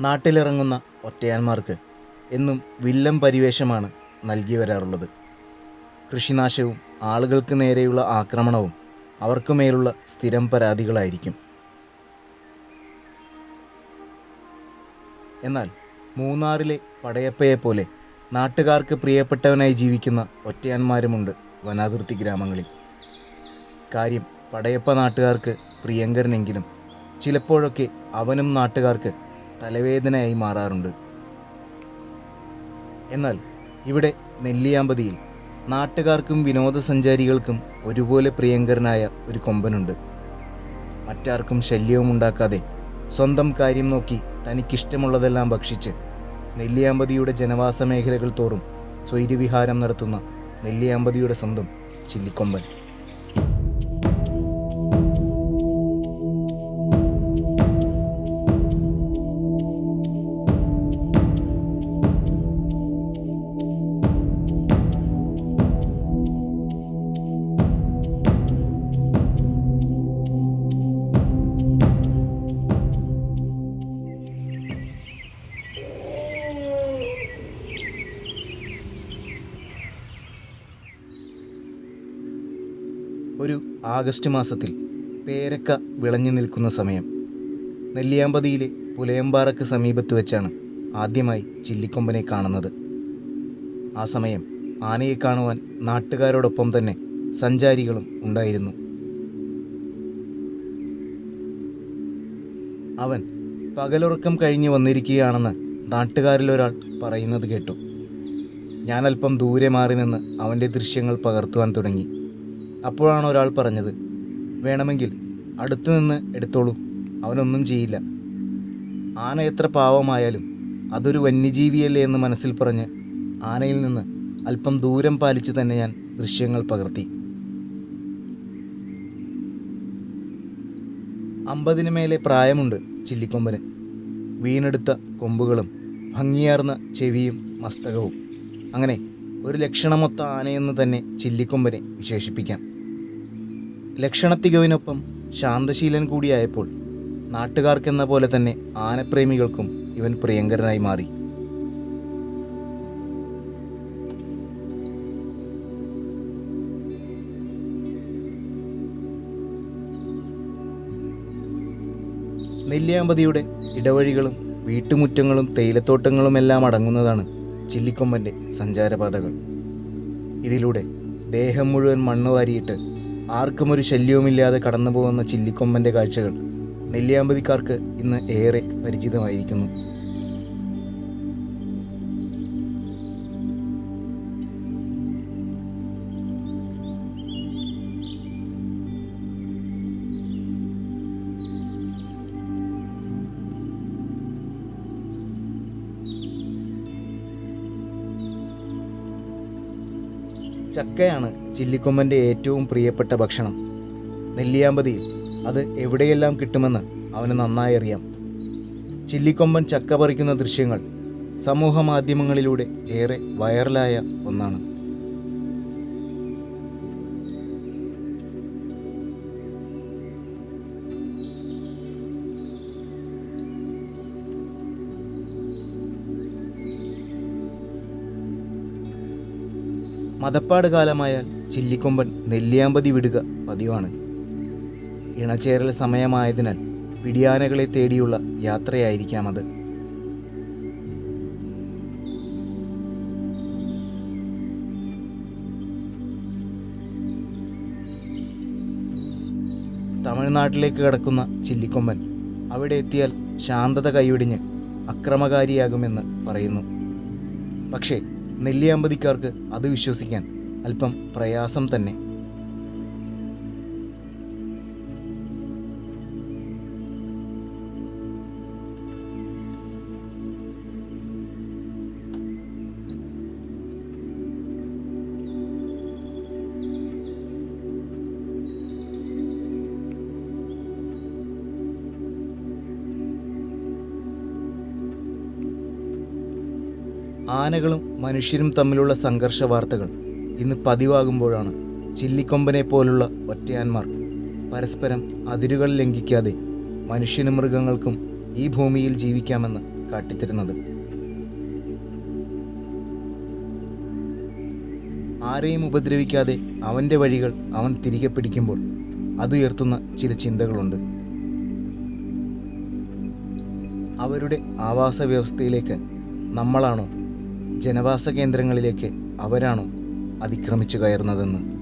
നാട്ടിലിറങ്ങുന്ന ഒറ്റയാന്മാർക്ക് എന്നും വില്ലൻ പരിവേഷമാണ് നൽകി വരാറുള്ളത്. കൃഷിനാശവും ആളുകൾക്ക് നേരെയുള്ള ആക്രമണവും അവർക്ക് മേലുള്ള സ്ഥിരം പരാതികളായിരിക്കും. എന്നാൽ മൂന്നാറിലെ പടയപ്പയെപ്പോലെ നാട്ടുകാർക്ക് പ്രിയപ്പെട്ടവനായി ജീവിക്കുന്ന ഒറ്റയാന്മാരുമുണ്ട് വനാതിർത്തി ഗ്രാമങ്ങളിൽ. കാര്യം പടയപ്പ നാട്ടുകാർക്ക് പ്രിയങ്കരനെങ്കിലും ചിലപ്പോഴൊക്കെ അവനും നാട്ടുകാർക്ക് തലവേദനയായി മാറാറുണ്ട്. എന്നാൽ ഇവിടെ നെല്ലിയാമ്പതിയിൽ നാട്ടുകാർക്കും വിനോദസഞ്ചാരികൾക്കും ഒരുപോലെ പ്രിയങ്കരനായ ഒരു കൊമ്പനുണ്ട്. മറ്റാർക്കും ശല്യവും ഉണ്ടാക്കാതെ സ്വന്തം കാര്യം നോക്കി തനിക്കിഷ്ടമുള്ളതെല്ലാം ഭക്ഷിച്ച് നെല്ലിയാമ്പതിയുടെ ജനവാസ മേഖലകൾ തോറും സ്വൈര്യവിഹാരം നടത്തുന്ന നെല്ലിയാമ്പതിയുടെ സ്വന്തം ചില്ലിക്കൊമ്പൻ. ഒരു ആഗസ്റ്റ് മാസത്തിൽ പേരക്ക വിളഞ്ഞു നിൽക്കുന്ന സമയം. നെല്ലിയാമ്പതിയിലെ പുലയമ്പാറക്ക് സമീപത്ത് വെച്ചാണ് ആദ്യമായി ചില്ലിക്കൊമ്പനെ കാണുന്നത്. ആ സമയം ആനയെ കാണുവാൻ നാട്ടുകാരോടൊപ്പം തന്നെ സഞ്ചാരികളും ഉണ്ടായിരുന്നു. അവൻ പകലുറക്കം കഴിഞ്ഞു വന്നിരിക്കുകയാണെന്ന് നാട്ടുകാരിലൊരാൾ പറയുന്നത് കേട്ടു. ഞാൻ അല്പം ദൂരെ മാറി നിന്ന് അവന്റെ ദൃശ്യങ്ങൾ പകർത്തുവാൻ തുടങ്ങി. അപ്പോഴാണ് ഒരാൾ പറഞ്ഞത് വേണമെങ്കിൽ അടുത്തു നിന്ന് എടുത്തോളൂ അവനൊന്നും ചെയ്യില്ല. ആന എത്ര പാവമായാലും അതൊരു വന്യജീവിയല്ലേ എന്ന് മനസ്സിൽ പറഞ്ഞ് ആനയിൽ നിന്ന് അല്പം ദൂരം പാലിച്ച് തന്നെ ഞാൻ ദൃശ്യങ്ങൾ പകർത്തി. അമ്പതിന് മേലെ പ്രായമുണ്ട് ചില്ലിക്കൊമ്പന്. വീണെടുത്ത കൊമ്പുകളും ഭംഗിയാർന്ന ചെവിയും മസ്തകവും. അങ്ങനെ ഒരു ലക്ഷണമൊത്ത ആനയെന്ന് തന്നെ ചില്ലിക്കൊമ്പനെ വിശേഷിപ്പിക്കാം. ലക്ഷണത്തികവിനൊപ്പം ശാന്തശീലൻ കൂടിയായപ്പോൾ നാട്ടുകാർക്കെന്ന പോലെ തന്നെ ആനപ്രേമികൾക്കും ഇവൻ പ്രിയങ്കരനായി മാറി. നെല്ലിയാമ്പതിയുടെ ഇടവഴികളും വീട്ടുമുറ്റങ്ങളും തേയിലത്തോട്ടങ്ങളും എല്ലാം അടങ്ങുന്നതാണ് ചില്ലിക്കൊമ്പന്റെ സഞ്ചാരപാതകൾ. ഇതിലൂടെ ദേഹം മുഴുവൻ മണ്ണ് വാരിയിട്ട് ആർക്കും ഒരു ശല്യവുമില്ലാതെ കടന്നു പോകുന്ന ചില്ലിക്കൊമ്പന്റെ കാഴ്ചകൾ നെല്ലിയാമ്പതിക്കാർക്ക് ഇന്ന് ഏറെ പരിചിതമായിരിക്കുന്നു. ചക്കയാണ് ചില്ലിക്കൊമ്പന്റെ ഏറ്റവും പ്രിയപ്പെട്ട ഭക്ഷണം. നെല്ലിയാമ്പതിയിൽ അത് എവിടെയെല്ലാം കിട്ടുമെന്ന് അവന് നന്നായി അറിയാം. ചില്ലിക്കൊമ്പൻ ചക്ക പറിക്കുന്ന ദൃശ്യങ്ങൾ സമൂഹ മാധ്യമങ്ങളിലൂടെ ഏറെ വൈറലായ ഒന്നാണ്. മതപ്പാട് കാലമായാൽ ചില്ലിക്കൊമ്പൻ നെല്ലിയാമ്പതി വിടുക പതിവാണ്. ഇണചേരൽ സമയമായതിനാൽ പിടിയാനകളെ തേടിയുള്ള യാത്രയായിരിക്കാം അത് തമിഴ്നാട്ടിലേക്ക് കടക്കുന്ന ചില്ലിക്കൊമ്പൻ അവിടെ എത്തിയാൽ ശാന്തത കൈവിടിഞ്ഞ് അക്രമകാരിയാകുമെന്ന് പറയുന്നു. പക്ഷേ നെല്ലിയാമ്പതിക്കാർക്ക് അത് വിശ്വസിക്കാൻ അല്പം പ്രയാസം തന്നെ. ആനകളും മനുഷ്യരും തമ്മിലുള്ള സംഘർഷ വാർത്തകൾ ഇന്ന് പതിവാകുമ്പോഴാണ് ചില്ലിക്കൊമ്പനെ പോലുള്ള ഒറ്റയാന്മാർ പരസ്പരം അതിരുകൾ ലംഘിക്കാതെ മനുഷ്യനും മൃഗങ്ങൾക്കും ഈ ഭൂമിയിൽ ജീവിക്കാമെന്ന് കാട്ടിത്തരുന്നത്. ആരെയും ഉപദ്രവിക്കാതെ അവന്റെ വഴികൾ അവൻ തിരികെ പിടിക്കുമ്പോൾ അതുയർത്തുന്ന ചില ചിന്തകളുണ്ട്. അവരുടെ ആവാസ വ്യവസ്ഥയിലേക്ക് നമ്മളാണോ ജനവാസ കേന്ദ്രങ്ങളിലേക്ക് അവരാണോ അതിക്രമിച്ചു കയറുന്നതെന്ന്.